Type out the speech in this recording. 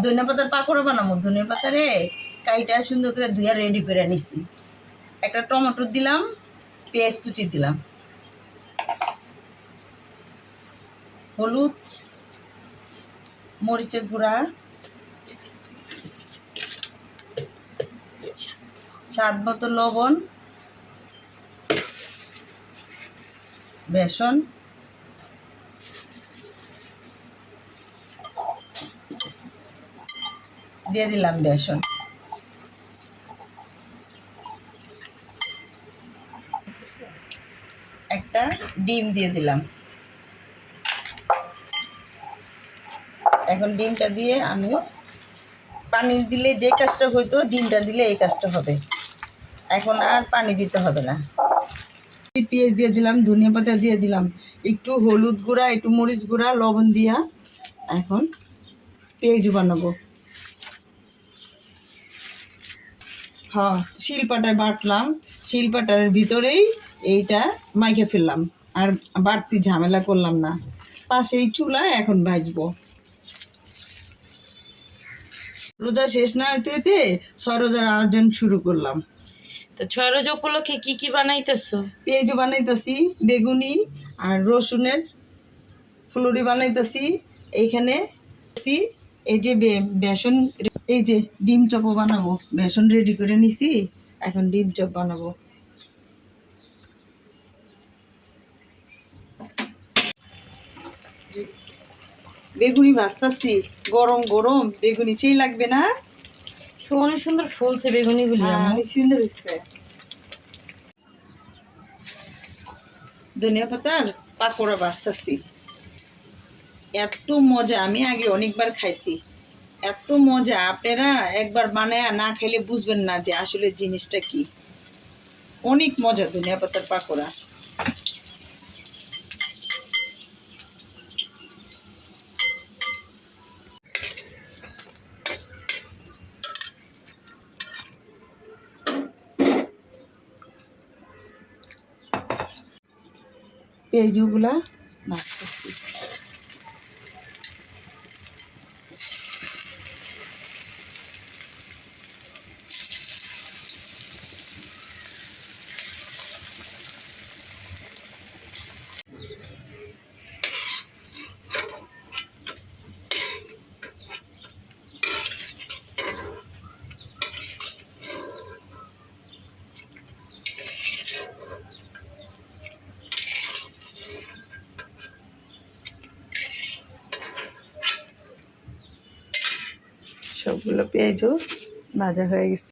ধনিয়া পাতার পাকোড়া বানাবো। ধনিয়া পাতারে কাইটা সুন্দর করে ধুইয়া রেডি করে নিছি। একটা টমেটো দিলাম, পেঁয়াজ কুচি দিলাম। হলুদ, মরিচের গুঁড়া, স্বাদ মতো লবণ, বেসন। দিয়ে দিলাম বেসন। একটা ডিম দিয়ে দিলাম। এখন ডিমটা দিয়ে আমি পানি দিলে যে কাজটা হইতো, ডিমটা দিলে এই কাজটা হবে। এখন আর পানি দিতে হবে না। পেঁয়াজ দিয়ে দিলাম, ধনিয়া পাতা দিয়ে দিলাম, একটু হলুদ গুঁড়া, একটু মরিচ গুঁড়া, লবণ দিয়া এখন পেঁয়াজ বানাবো। হ্যাঁ শিলপাটায় বাটলাম শিলপাটার ভিতরেই এইটা মাইকে ফেললাম। আর বাড়তি ঝামেলা করলাম না। পাশেই চুলা এখন ভাজবো। রোজা শেষ না হইতে হইতে ছয় রোজার আয়োজন শুরু করলাম। তো ছয় রোজ উপলক্ষে কি কি বানাইতেছো? পেঁয়াজ বানাইতেছি বেগুনি আর রসুনের ফুলুরি বানাইতেছি। এইখানে এই যে বেসন এই যে ডিম চপও বানাবো বেসন রেডি করে নিছি এখন ডিম চপ বানাবো। বেগুনি ভাজতাছি গরম গরম বেগুনি সেই লাগবে না? অনেক সুন্দর ফুলছে বেগুনিগুলি হ্যাঁ, অনেক সুন্দর হচ্ছে ধনিয়া পাতার পাকোড়া বাঁচতেছি এত মজা আমি আগে অনেকবার খাইছি। এত মজা, আপনারা একবার বানায় না খেলে বুঝবেন না যে আসলে জিনিসটা কি। অনেক মজা ধনিয়া পাতার পাকোড়া। পেঁয়াজগুলা ভাজতেছি সবগুলো পেঁয়াজও ভাজা হয়ে গেছে।